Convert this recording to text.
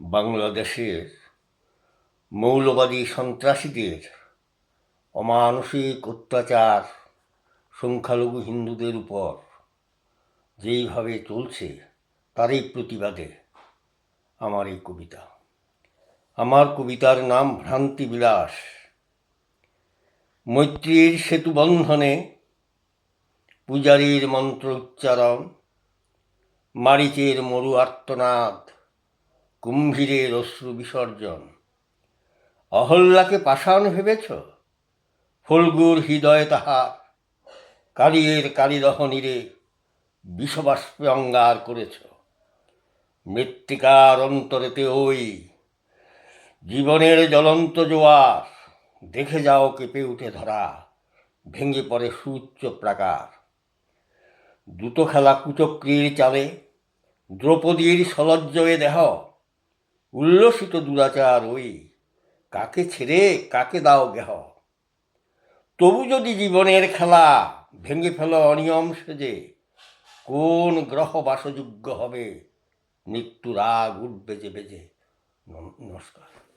বাংলাদেশের মৌলবাদী সন্ত্রাসীদের অমানসিক অত্যাচার সংখ্যালঘু হিন্দুদের উপর যেইভাবে চলছে, তারই প্রতিবাদে আমার এই কবিতা। আমার কবিতার নাম ভ্রান্তি বিলাস। মৈত্রীর সেতু বন্ধনে পূজারীর মন্ত্র উচ্চারণ মারিচের মরু আর্তনাদ কুম্ভীরের অশ্রু বিসর্জন। অহল্যাকে পাষাণ ভেবেছ? ফুলগুর হৃদয় তাহার কালিয়ের কালিদহনীরে বিষবাষ্পে অঙ্গার করেছ। মৃত্তিকার অন্তরেতে ওই জীবনের জ্বলন্ত জোয়ার, দেখে যাও কেঁপে উঠে ধরা, ভেঙে পড়ে সুউচ্চ প্রাকার। দ্রুত খেলা কুচক্রীর চালে, দ্রৌপদীর সলজ্জয়ে দেহ উল্লসিত দুরাচার ওই। কাকে ছেড়ে, কাকে দাও গেহ? তবু যদি জীবনের খেলা ভেঙে ফেল অনিয়ম সেজে, কোন গ্রহ বাসযোগ্য হবে? মৃত্যুর আগ উঠবে যে বেজে। নমস্কার।